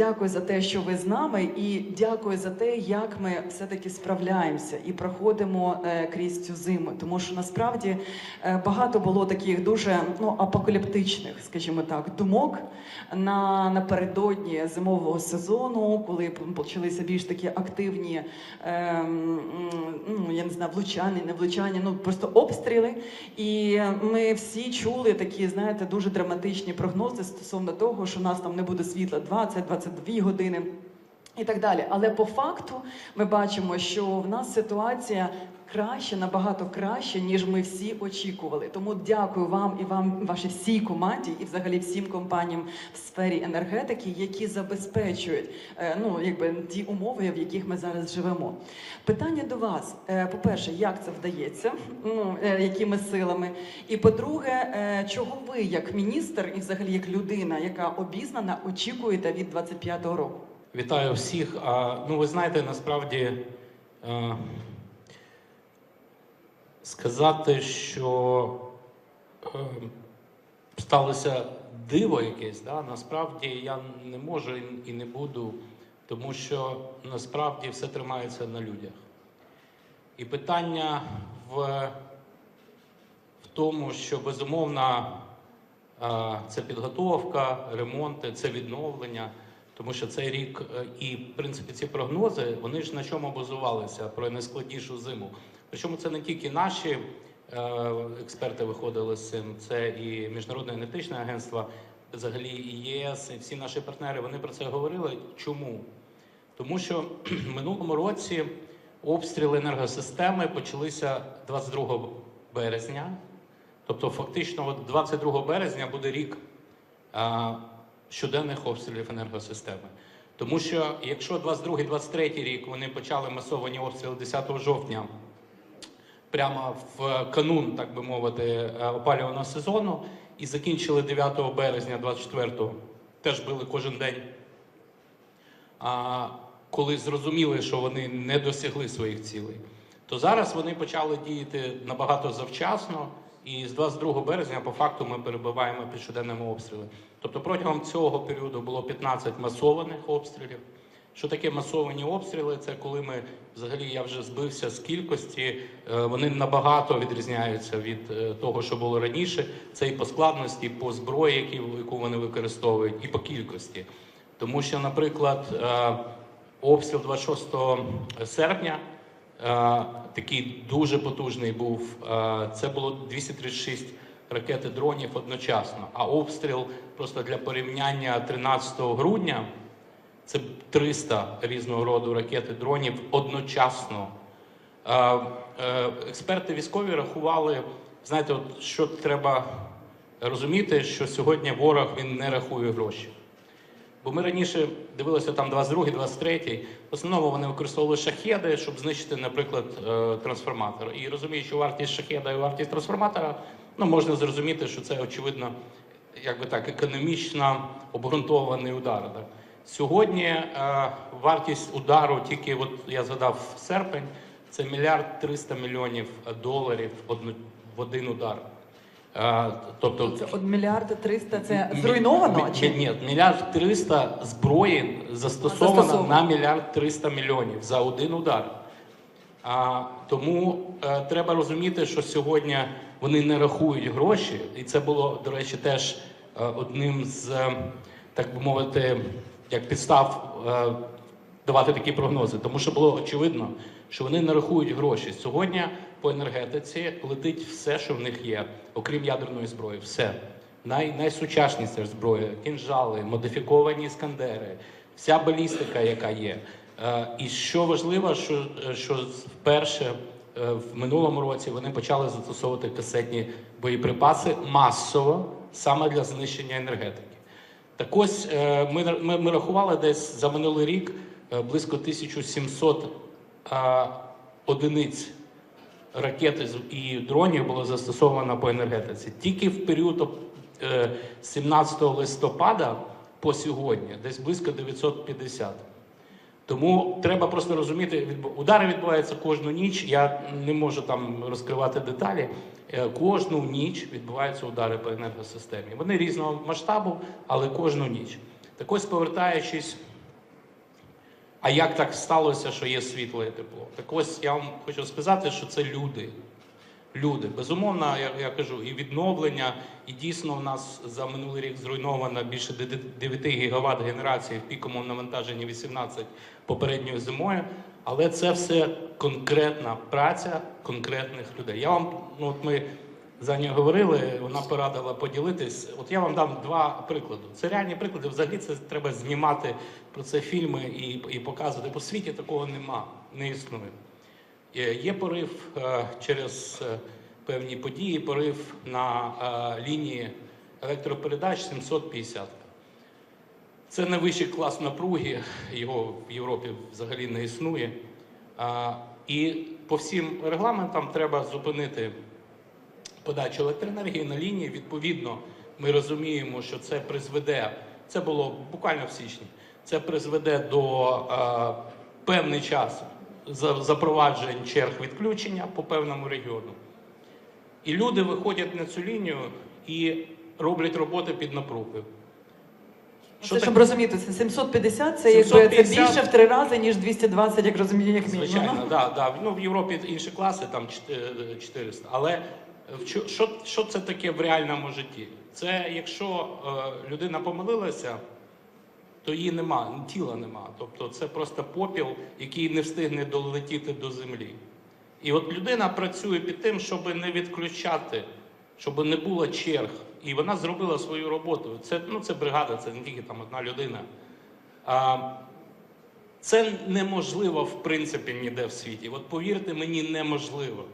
дякую за те, що ви з нами, і дякую за те, як ми все-таки справляємося і проходимо е, крізь цю зиму. Тому що насправді е, багато було таких дуже ну апокаліптичних, скажімо так, думок на напередодні зимового сезону, коли почалися більш такі активні, е, м, ну я не знаю, влучання, не влучання, ну просто обстріли. І ми всі чули такі, знаєте, дуже драматичні прогнози стосовно того, що у нас там не буде світла 20-22 години. І так далі. Але по факту ми бачимо, що в нас ситуація краще, набагато краще, ніж ми всі очікували. Тому дякую вам і вам, вашій всій команді, і взагалі всім компаніям в сфері енергетики, які забезпечують е, ну, якби, ті умови, в яких ми зараз живемо. Питання до вас: Е, по-перше, як це вдається, ну, е, якими силами? І по-друге, чого ви, як міністр, і взагалі як людина, яка обізнана, очікуєте від 25-го року? Вітаю всіх. А, ну, ви знаєте, насправді е, сказати, що е, сталося диво якесь, да, насправді я не можу і- не буду, тому що насправді все тримається на людях. І питання в, в тому, що безумовно е, це підготовка, ремонти, це відновлення. Тому що цей рік е, і в принципі ці прогнози вони ж на чому базувалися про найскладнішу зиму. Причому це не тільки наші е, експерти виходили з цим, це і міжнародне енергетичне агентство, взагалі і ЄС, і всі наші партнери. Вони про це говорили. Чому? Тому що в минулому році обстріли енергосистеми почалися 22 березня. Тобто, фактично, от 22 березня буде рік а, щоденних обстрілів енергосистеми. Тому що якщо 22-23 рік вони почали масовані обстріли 10 жовтня, прямо в канун, так би мовити, е, опалювального сезону, і закінчили 9 березня 24-го, теж били кожен день. А, коли зрозуміли, що вони не досягли своїх цілей, то зараз вони почали діяти набагато завчасно, і з 22 березня по факту ми перебуваємо під щоденними обстрілами. Тобто протягом цього періоду було 15 масованих обстрілів. Що таке масовані обстріли? Це коли ми взагалі я вже збився з кількості, е, вони набагато відрізняються від е, того, що було раніше. Це і по складності, і по зброї, яку вони використовують, і по кількості. Тому що, наприклад, е, обстріл 26 серпня такий дуже потужний був. Е, Це було 236 ракети дронів одночасно. А обстріл просто для порівняння 13 грудня це 300 різного роду ракет і дронів одночасно. Е, е, Експерти військові рахували, знаєте, от що треба розуміти, що сьогодні ворог він не рахує гроші. Бо ми раніше дивилися там 22-й, 23-й. В основному вони використовували шахеди, щоб знищити, наприклад, е, трансформатор. І розуміючи вартість шахеда і вартість трансформатора, ну можна зрозуміти, що це очевидно, як би так, економічно обґрунтований удар. Так? Сьогодні е, вартість удару, тільки от я згадав серпень, це мільярд 300 мільйонів доларів в один удар. Е, тобто Це от мільярди 300 це зруйновано? мі- Чи Ні, мільярд 300 зброї застосовано Застосовано. на мільярд 300 мільйонів за один удар. А, тому е, треба розуміти, що сьогодні вони не рахують гроші, і це було, до речі, теж е, одним з, е, так би мовити, як підстав е, давати такі прогнози. Тому що було очевидно, що вони не рахують гроші. Сьогодні по енергетиці летить все, що в них є, окрім ядерної зброї. Все. Най, найсучасніша зброя, кінжали, модифіковані іскандери, вся балістика, яка є. Е, і що важливо, що, що вперше е, в минулому році вони почали застосовувати касетні боєприпаси масово саме для знищення енергетики. Так ось е, ми, ми, ми рахували десь за минулий рік е, близько 1700 е, одиниць ракет і дронів було застосовано по енергетиці. Тільки в період е, 17 листопада по сьогодні десь близько 950. Тому треба просто розуміти, удари відбуваються кожну ніч. Я не можу там розкривати деталі. Е, Кожну ніч відбуваються удари по енергосистемі. Вони різного масштабу, але кожну ніч. Так ось повертаючись А як так сталося, що є світло і тепло? Так ось я вам хочу сказати, що це люди. Люди. Безумовно, я, я кажу, і відновлення, і дійсно в нас за минулий рік зруйновано більше 9 гігават генерації в піковому навантаженні 18 попередньою зимою. Але це все конкретна праця конкретних людей. Я вам, ну от ми за нею говорили, вона порадила поділитись. От я вам дам два приклади. Це реальні приклади. Взагалі це треба знімати про це фільми і, і показувати. По світі такого нема, не існує. Є є порив е, через е, певні події, порив на е, лінії електропередач 750. Це найвищий клас напруги, його в Європі взагалі не існує. І по всім регламентам треба зупинити подачу електроенергії на лінії. Відповідно, ми розуміємо, що це призведе, це було буквально в січні, це призведе до е, певний час запроваджень черг відключення по певному регіону. І люди виходять на цю лінію і роблять роботи під напругою. Це, таке? щоб розуміти, це 750, це якби це більше в три рази, ніж 220, як розумію, як мінімум. Звичайно, да, да. Ну, в Європі інші класи, там 400. Але що, що це таке в реальному житті? Це якщо е, людина помилилася, то її нема, тіла нема. Тобто це просто попіл, який не встигне долетіти до землі. І от людина працює під тим, щоб не відключати, щоб не було черг. І вона зробила свою роботу. Це, ну, це бригада, це не тільки там одна людина. А, це неможливо, в принципі, ніде в світі. От повірте мені, неможливо.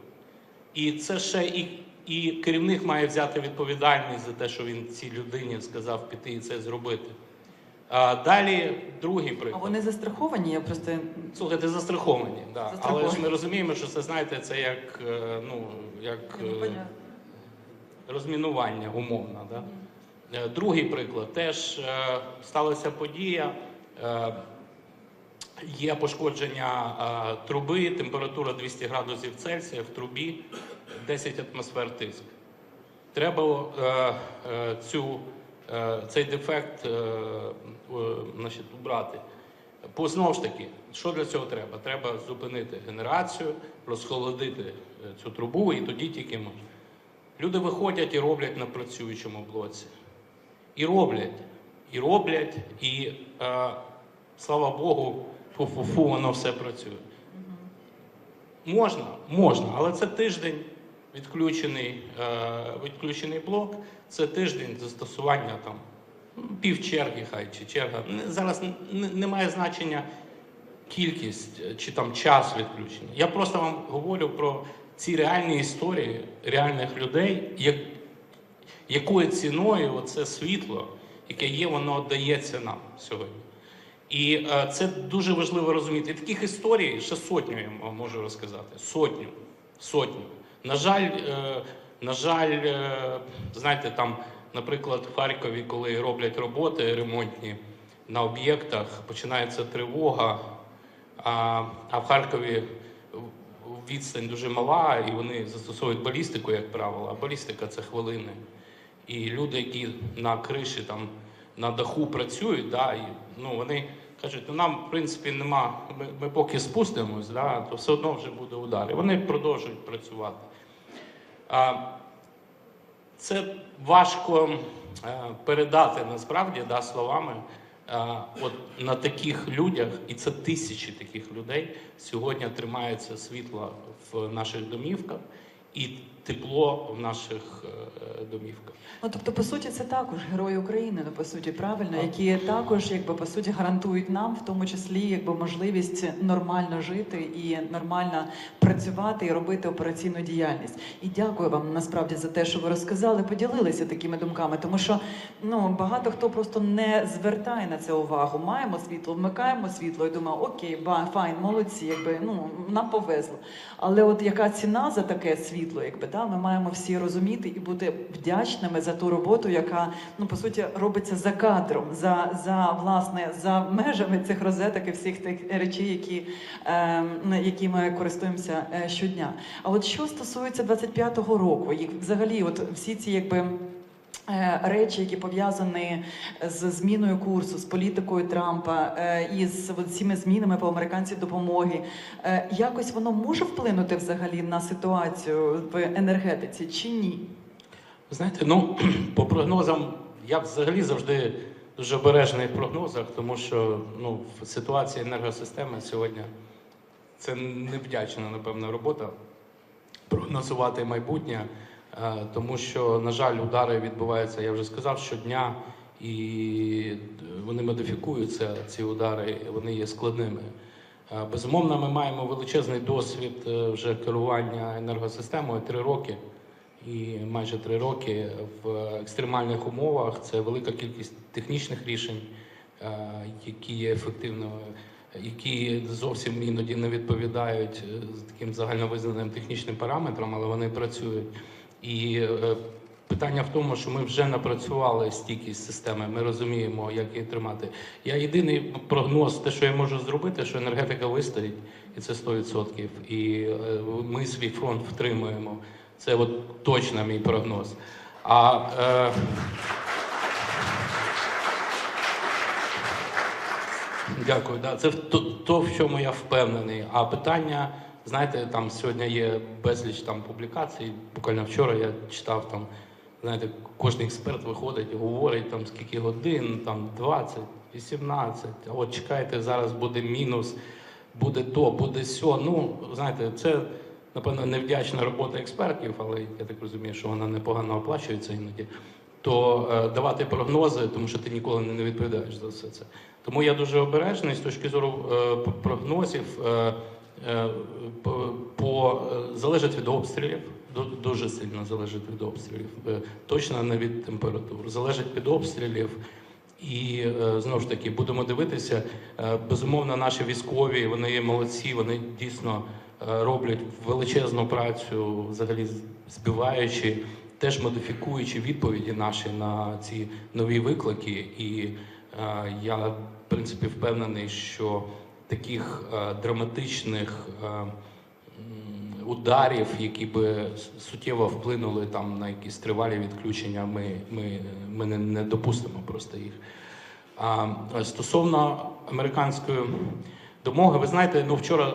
І це ще і, і керівник має взяти відповідальність за те, що він цій людині сказав піти і це зробити. А, далі другий приклад. А вони застраховані, я просто Слухайте, застраховані, да. Застраховані. але ж ми розуміємо, що це знаєте, це як, е, ну, як е, розмінування умовно. Да? Е, Другий приклад. Теж е, сталася подія. Є пошкодження е, труби, температура 200 градусів Цельсія в трубі, 10 атмосфер тиск. Треба е, е, цю, цей дефект е, значить, убрати. Знову ж таки, що для цього треба? Треба зупинити генерацію, розхолодити цю трубу, і тоді тільки можна. Люди виходять і роблять на працюючому блоці. І роблять, і роблять, і е, слава Богу, фу-фу-фу, воно все працює. Можна, можна, але це тиждень відключений, е, відключений блок, це тиждень застосування там ну, пів черги, хай чи черга. Не- Зараз н- н- немає значення кількість е, чи там час відключення. Я просто вам говорю про ці реальні історії реальних людей, як, якою ціною це світло, яке є, воно дається нам сьогодні. І е, це дуже важливо розуміти. І таких історій ще сотню я можу розказати. Сотню. Сотню. На жаль, е, на жаль, е, знаєте, там, наприклад, в Харкові, коли роблять роботи ремонтні на об'єктах, починається тривога, а, в Харкові відстань дуже мала, і вони застосовують балістику, як правило, а балістика це хвилини. І люди, які на криші там на даху працюють, да, ну, вони кажуть, ну нам, в принципі, нема, ми, ми поки спустимось, да, то все одно вже буде удар. І вони продовжують працювати. А, це важко е, передати насправді да, словами. Е, от на таких людях, і це тисячі таких людей, сьогодні тримається світло в наших домівках і тепло в наших е, домівках. Ну, тобто, по суті, це також герої України, ну, по суті, правильно, які також, якби по суті, гарантують нам, в тому числі, якби можливість нормально жити і нормально працювати і робити операційну діяльність. І дякую вам насправді за те, що ви розказали, поділилися такими думками, тому що ну багато хто просто не звертає на це увагу. Маємо світло, вмикаємо світло і думає, окей, ба, файн, молодці, якби ну нам повезло. Але от яка ціна за таке світло, якби да, ми маємо всі розуміти і бути вдячними за ту роботу, яка ну по суті робиться за кадром, за, за власне за межами цих розеток і всіх тих речей, які, е, які ми користуємося е, щодня. А от що стосується 25-го року, як взагалі, от всі ці якби. Е, Речі, які пов'язані з зміною курсу, з політикою Трампа е, і з цими змінами по американській допомоги, е, якось воно може вплинути взагалі на ситуацію в енергетиці чи ні? Знаєте, ну по прогнозам я взагалі завжди дуже обережний в прогнозах, тому що ну, в ситуації енергосистеми сьогодні це невдячна, напевно, робота прогнозувати майбутнє, тому що, на жаль, удари відбуваються, я вже сказав, щодня, і вони модифікуються, ці удари, вони є складними. Е, Безумовно, ми маємо величезний досвід е, вже керування енергосистемою три роки. І майже три роки в екстремальних умовах це велика кількість технічних рішень, е, які є ефективними, які зовсім іноді не відповідають е, таким загальновизнаним технічним параметрам, але вони працюють. І е, питання в тому, що ми вже напрацювали стійкість системи, ми розуміємо, як її тримати. Я єдиний прогноз, те, що я можу зробити, що енергетика вистоїть, і це 100%. І е, ми свій фронт втримуємо. Це от точно мій прогноз. А е, дякую. Да, це то, в чому я впевнений. А питання, знаєте, там сьогодні є безліч там публікацій. Буквально вчора я читав там, знаєте, кожен експерт виходить і говорить там скільки годин, там 20, 18. А от чекайте, зараз буде мінус, буде то, буде сьо. Ну, знаєте, це напевно, невдячна робота експертів, але я так розумію, що вона непогано оплачується іноді. То е, давати прогнози, тому що ти ніколи не відповідаєш за все це. Тому я дуже обережний з точки зору е, прогнозів. Е, по, по, е, залежить від обстрілів, ду- дуже сильно залежить від обстрілів, е, точно не від температур, залежить від обстрілів. І е, знову ж таки будемо дивитися. Е, Безумовно, наші військові вони є молодці, вони дійсно е, роблять величезну працю, взагалі збиваючи, теж модифікуючи відповіді наші на ці нові виклики. І е, я, в принципі, впевнений, що таких е, драматичних. е, Ударів, які би суттєво вплинули там на якісь тривалі відключення, ми, ми, ми не, не допустимо просто їх. А е, стосовно американської домоги, ви знаєте, ну вчора,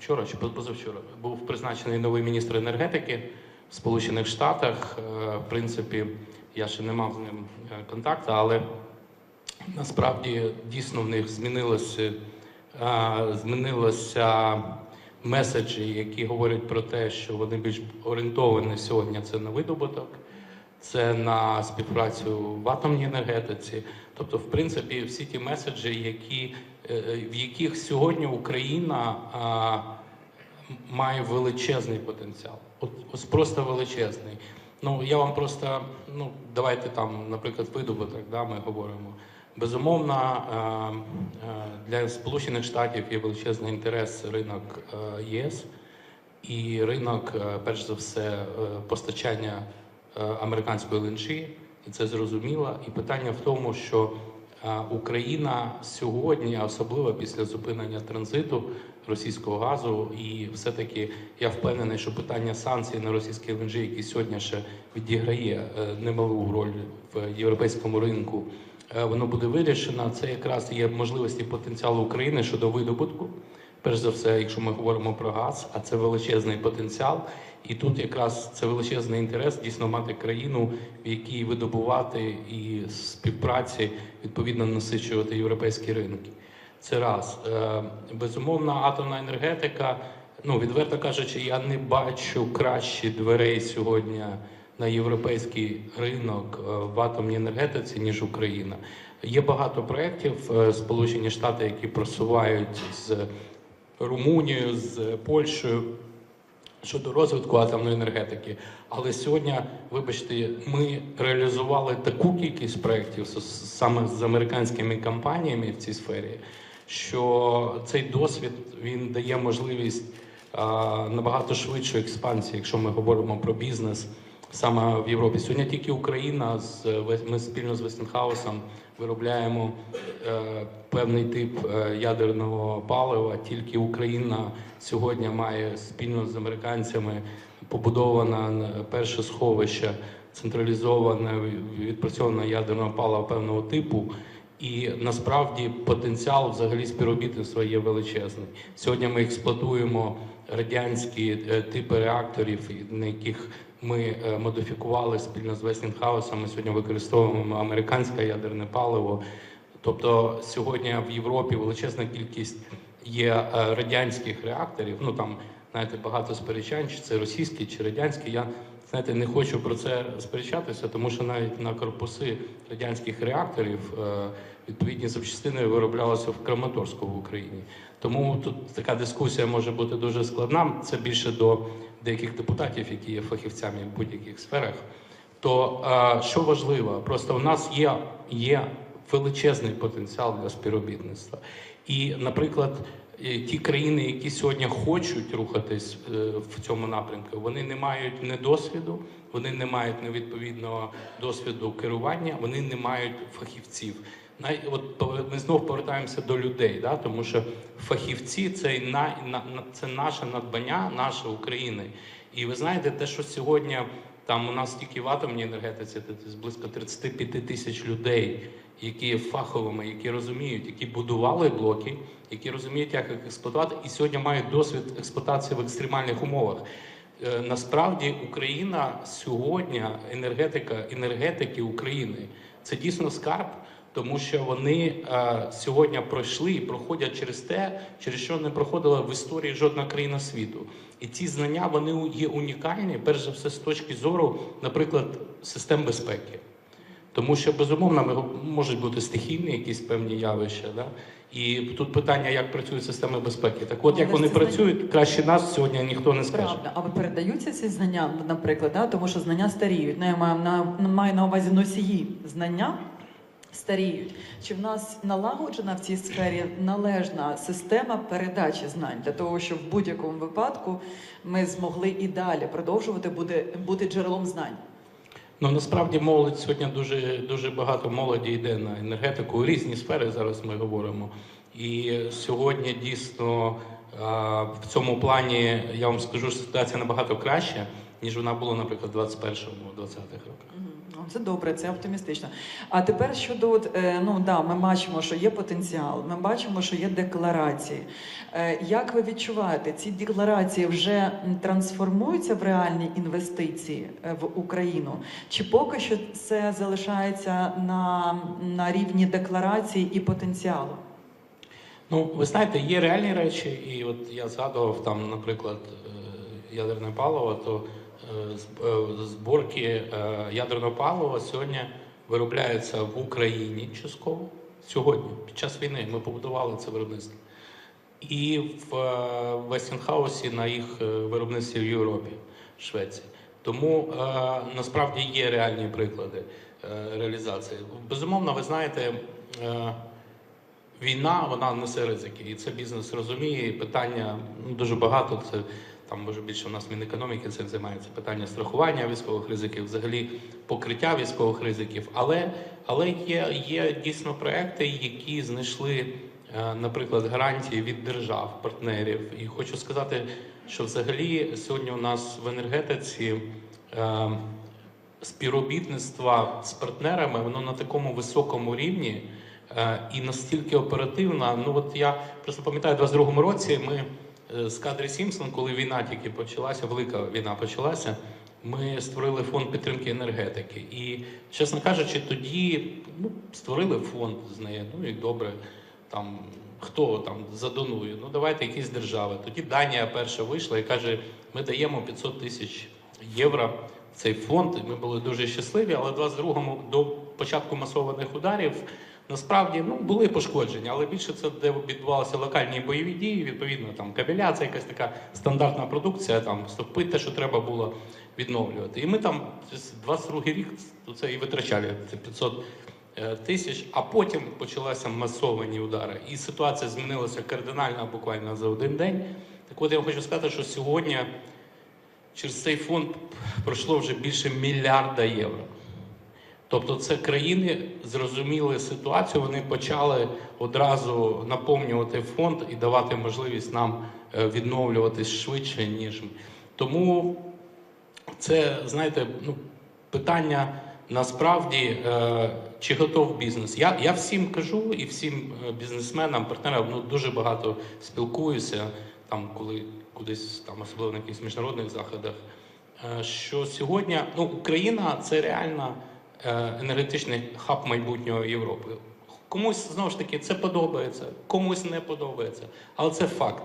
вчора чи позавчора був призначений новий міністр енергетики в Сполучених Штатах. В принципі, я ще не мав з ним контакту, але насправді дійсно в них змінилося, змінилося меседжі, які говорять про те, що вони більш орієнтовані сьогодні це на видобуток, це на співпрацю в атомній енергетиці. Тобто, в принципі, всі ті меседжі, які, е, в яких сьогодні Україна має величезний потенціал. От, ось просто величезний. Ну я вам просто ну давайте там, наприклад, видобуток, да, ми говоримо. Безумовно, е, е, для Сполучених Штатів є величезний інтерес ринок е, ЄС і ринок, перш за все, постачання американської ленчі, і це зрозуміло. І питання в тому, що Україна сьогодні, особливо після зупинення транзиту російського газу, і все-таки я впевнений, що питання санкцій на російський ЛНЖ, який сьогодні ще відіграє немалу роль в європейському ринку, воно буде вирішено. Це якраз є можливості потенціалу України щодо видобутку. Перш за все, якщо ми говоримо про газ, а це величезний потенціал, і тут якраз це величезний інтерес дійсно мати країну, в якій видобувати і співпраці відповідно насичувати європейські ринки. Це раз. Е, Безумовно, атомна енергетика. Ну, відверто кажучи, я не бачу кращі дверей сьогодні на європейський ринок е, в атомній енергетиці, ніж Україна. Є багато проєктів е, Сполучені Штати, які просувають з Румунією, з Польщею щодо розвитку атомної енергетики. Але сьогодні, вибачте, ми реалізували таку кількість проєктів саме з американськими компаніями в цій сфері, що цей досвід він дає можливість а, набагато швидшої експансії, якщо ми говоримо про бізнес саме в Європі. Сьогодні тільки Україна з ми спільно з Вестенхаусом виробляємо е, певний тип е, ядерного палива. Тільки Україна сьогодні має спільно з американцями побудоване перше сховище централізоване відпрацьоване ядерного палива певного типу. І насправді потенціал взагалі співробітництва є величезний. Сьогодні ми експлуатуємо радянські е, типи реакторів, на яких ми е, модифікували спільно з Westinghouse. Ми сьогодні використовуємо американське ядерне паливо. Тобто сьогодні в Європі величезна кількість є е, радянських реакторів. Ну там знаєте, багато сперечань, чи це російські, чи радянські. Я знаєте, не хочу про це сперечатися, тому що навіть на корпуси радянських реакторів е, відповідні запчастини вироблялися в Краматорську в Україні. Тому тут така дискусія може бути дуже складна. Це більше до деяких депутатів, які є фахівцями в будь-яких сферах. То е, що важливо, просто в нас є, є величезний потенціал для співробітництва. І, наприклад, е, ті країни, які сьогодні хочуть рухатись е, в цьому напрямку, вони не мають не досвіду, вони не мають невідповідного досвіду керування, вони не мають фахівців. Най- От ми знов повертаємося до людей, да? тому що фахівці це, на, на, це наше надбання, наше України. І ви знаєте, те, що сьогодні там у нас тільки в атомній енергетиці близько 35 тисяч людей, які є фаховими, які розуміють, які будували блоки, які розуміють, як експлуатувати, і сьогодні мають досвід експлуатації в екстремальних умовах. Е, Насправді Україна сьогодні, енергетика, енергетики України це дійсно скарб, тому що вони е, сьогодні пройшли і проходять через те, через що не проходила в історії жодна країна світу. І ці знання вони є унікальні, перш за все, з точки зору, наприклад, систем безпеки. Тому що безумовно можуть бути стихійні якісь певні явища. Да? І тут питання, як працюють системи безпеки. Так от, Але як вони знання- працюють, краще нас сьогодні ніхто не скаже. Правда, а передаються ці знання, наприклад, да? тому що знання старіють. Ну, я маю на, маю на увазі носії знання старіють. Чи в нас налагоджена в цій сфері належна система передачі знань для того, щоб в будь-якому випадку ми змогли і далі продовжувати бути, бути джерелом знань? Ну насправді молодь сьогодні дуже дуже багато молоді йде на енергетику у різні сфери. Зараз ми говоримо. І сьогодні дійсно в цьому плані я вам скажу, що ситуація набагато краща, ніж вона була, наприклад, в 21-му, 20-х роках. Ну, Це добре, це оптимістично. А тепер щодо от, е, ну да, ми бачимо, що є потенціал, ми бачимо, що є декларації. Е, Як ви відчуваєте, ці декларації вже трансформуються в реальні інвестиції е, в Україну? Чи поки що це залишається на, на рівні декларації і потенціалу? Ну, ви знаєте, є реальні речі, і от я згадував там, наприклад, ядерне паливо, то зборки е, ядерного палива сьогодні виробляються в Україні частково. Сьогодні, під час війни, ми побудували це виробництво. І в е, Вестінхаусі на їх е, виробництві в Європі, в Швеції. Тому е, насправді є реальні приклади е, реалізації. Безумовно, ви знаєте. Е, Війна вона несе ризики, і це бізнес розуміє. І питання ну, дуже багато. Це там може більше у нас Мінекономіки цим займається питання страхування військових ризиків, взагалі покриття військових ризиків. Але, але є, є дійсно проекти, які знайшли, е, наприклад, гарантії від держав, партнерів. І хочу сказати, що взагалі сьогодні у нас в енергетиці. Е, співробітництва з партнерами воно на такому високому рівні е, і настільки оперативно. Ну от я просто пам'ятаю, у 22-му році ми з кадри Сімпсон, коли війна тільки почалася, велика війна почалася. Ми створили фонд підтримки енергетики. І, чесно кажучи, тоді ну, створили фонд з нею. Ну і добре, там хто там задонує? Ну давайте якісь держави. Тоді Данія перша вийшла і каже: ми даємо 500 тисяч євро в цей фонд. Ми були дуже щасливі, але в 22-му до початку масованих ударів. Насправді ну були пошкодження, але більше це де відбувалися локальні бойові дії. Відповідно, там кабеля, це якась така стандартна продукція, там стовпи, те, що треба було відновлювати. І ми там 22 рік це і витрачали це 500 е, тисяч, а потім почалися масовані удари. І ситуація змінилася кардинально буквально за один день. Так от я хочу сказати, що сьогодні через цей фонд пройшло вже більше мільярда євро. Тобто це країни зрозуміли ситуацію, вони почали одразу наповнювати фонд і давати можливість нам е, відновлюватись швидше, ніж ми. Тому це, знаєте, ну, питання насправді, е, чи готов бізнес. Я, я всім кажу і всім е, бізнесменам, партнерам ну, дуже багато спілкуюся, там, коли кудись, там, особливо на якихось міжнародних заходах, що сьогодні ну, Україна це реально е, енергетичний хаб майбутнього Європи. Комусь знову ж таки це подобається, комусь не подобається. Але це факт.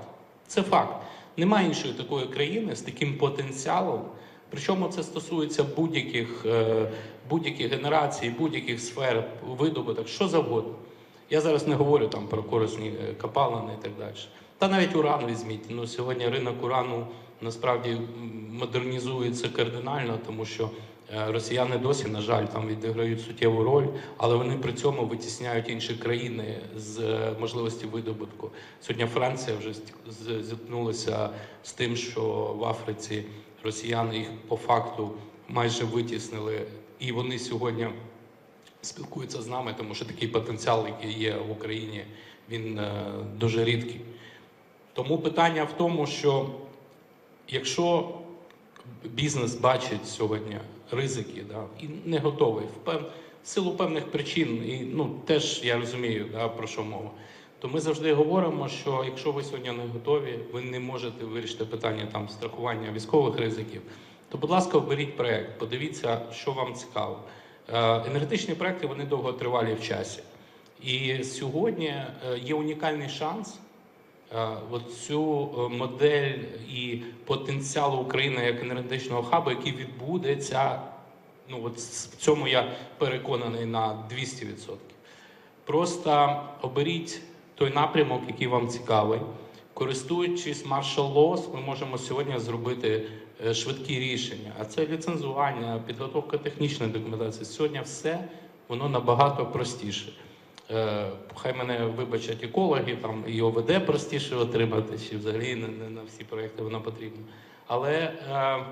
Це факт. Немає іншої такої країни з таким потенціалом. Причому це стосується будь-яких е, будь-яких генерацій, будь-яких сфер, видобуток, що завгодно. Я зараз не говорю там про корисні е, копалини і так далі. Та навіть уран візьміть. Ну, сьогодні ринок урану насправді модернізується кардинально, тому що е, росіяни досі, на жаль, там відіграють суттєву роль, але вони при цьому витісняють інші країни з е, можливості видобутку. Сьогодні Франція вже зіткнулася з тим, що в Африці росіяни їх по факту майже витіснили, і вони сьогодні спілкуються з нами, тому що такий потенціал, який є в Україні, він е, дуже рідкий. Тому питання в тому, що якщо бізнес бачить сьогодні ризики да, і не готовий в силу певних причин, і ну теж я розумію, да, про що мова. То ми завжди говоримо, що якщо ви сьогодні не готові, ви не можете вирішити питання там страхування військових ризиків, то, будь ласка, оберіть проект, подивіться, що вам цікаво. Е, Енергетичні проекти вони довготривалі в часі. І сьогодні е, є унікальний шанс е, от цю е, модель і потенціал України як енергетичного хабу, який відбудеться. Ну от в цьому я переконаний на 200%. Просто оберіть той напрямок, який вам цікавий. Користуючись Laws, ми можемо сьогодні зробити е, швидкі рішення. А це ліцензування, підготовка технічної документації. Сьогодні все воно набагато простіше. Е, Хай мене вибачать екологи, там і ОВД простіше отримати, чи взагалі не, не на всі проекти воно потрібно. Але е,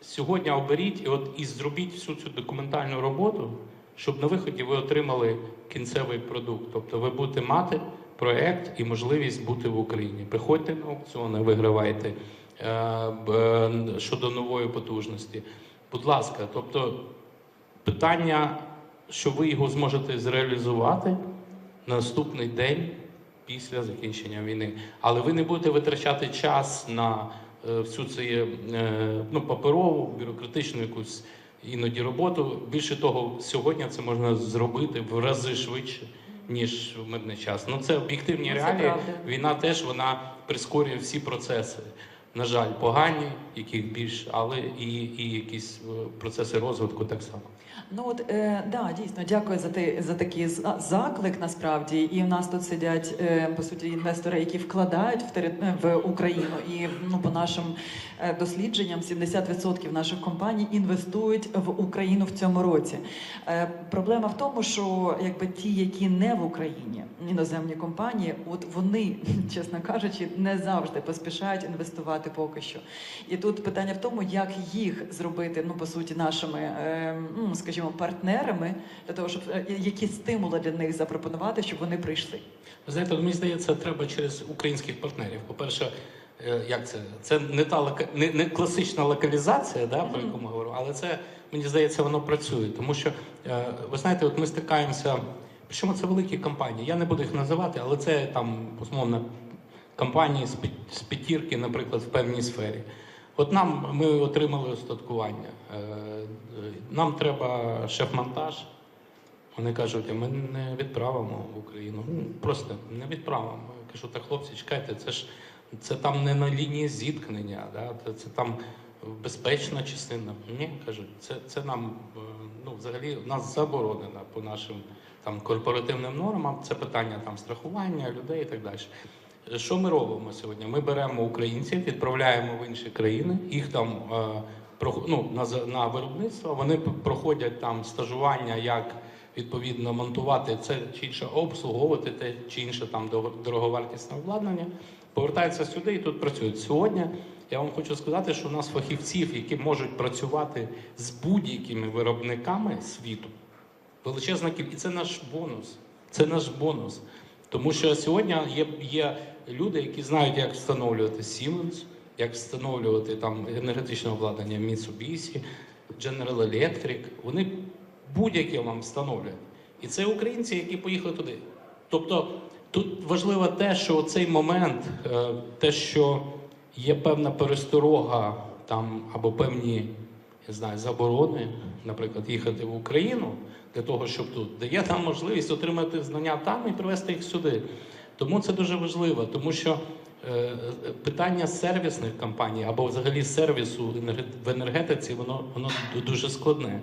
сьогодні оберіть і от і зробіть всю цю документальну роботу, щоб на виході ви отримали кінцевий продукт. Тобто ви будете мати проект і можливість бути в Україні. Приходьте на аукціони, вигравайте е, е, щодо нової потужності. Будь ласка, тобто питання, що ви його зможете зреалізувати на наступний день після закінчення війни. Але ви не будете витрачати час на е, всю цю е, ну, паперову, бюрократичну якусь іноді роботу. Більше того, сьогодні це можна зробити в рази швидше. Ніж в мирний час. Ну це об'єктивні Ну, це реалії. правда. Війна теж вона прискорює всі процеси. На жаль, погані, яких більше, але і, і якісь е, процеси розвитку так само. Ну от е, да, дійсно, дякую за те за такий заклик. Насправді, і в нас тут сидять е, по суті інвестори, які вкладають в тери- в Україну. І ну по нашим е, дослідженням, 70% наших компаній інвестують в Україну в цьому році. Е, проблема в тому, що якби ті, які не в Україні, іноземні компанії, от вони, чесно кажучи, не завжди поспішають інвестувати поки що. І тут питання в тому, як їх зробити, ну по суті, нашими, е, ну скажімо, партнерами для того, щоб е, які стимули для них запропонувати, щоб вони прийшли. Ви знаєте, мені здається, треба через українських партнерів. По-перше, е, як це? Це не та лока... не, не класична локалізація, да, про яку ми говоримо, але це мені здається, воно працює. Тому що ви знаєте, от ми стикаємося. Причому це великі компанії. Я не буду їх називати, але це там умовно компанії з п'ятірки, наприклад, в певній сфері. От нам ми отримали остаткування. Е, е, Нам треба шеф-монтаж. Вони кажуть, ми не відправимо в Україну. Ну, просто не відправимо. Я кажу, та хлопці, чекайте, це ж це там не на лінії зіткнення, да? це, це там безпечна частина. Ні, кажуть, це, це нам е, ну, взагалі нас заборонено по нашим там корпоративним нормам. Це питання там страхування людей і так далі. Що ми робимо сьогодні? Ми беремо українців, відправляємо в інші країни, їх там е, ну, на, на виробництво. Вони проходять там стажування, як відповідно монтувати це чи інше, обслуговувати те чи інше там дороговартісне обладнання. Повертаються сюди і тут працюють. Сьогодні я вам хочу сказати, що у нас фахівців, які можуть працювати з будь-якими виробниками світу, величезна кількість. І це наш бонус. Це наш бонус. Тому що сьогодні є, є люди, які знають, як встановлювати Siemens, як встановлювати там енергетичне обладнання Mitsubishi, General Electric, вони будь-яке вам встановлюють. І це українці, які поїхали туди. Тобто тут важливо те, що цей момент, е, те, що є певна пересторога там або певні я знаю, заборони, наприклад, їхати в Україну для того, щоб тут дає нам можливість отримати знання там і привезти їх сюди. Тому це дуже важливо, тому що е, питання сервісних компаній або взагалі сервісу в енергетиці, воно, воно дуже складне.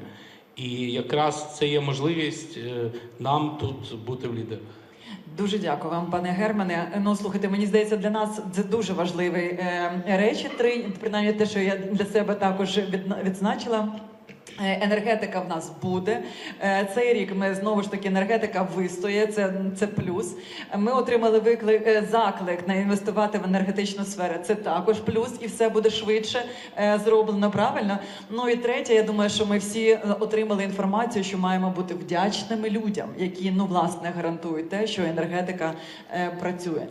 І якраз це є можливість е, нам тут бути в лідерах. Дуже дякую вам, пане Германе. Ну слухайте, мені здається, для нас це дуже важливі е, речі. Три принаймні те, що я для себе також відзначила. Е, Енергетика в нас буде Е, цей рік. Ми знову ж таки енергетика вистоє. Це, це плюс. Ми отримали виклик е, заклик на інвестувати в енергетичну сферу. Це також плюс, і все буде швидше зроблено правильно. Ну і третє, я думаю, що ми всі отримали інформацію, що маємо бути вдячними людям, які ну власне гарантують те, що енергетика працює.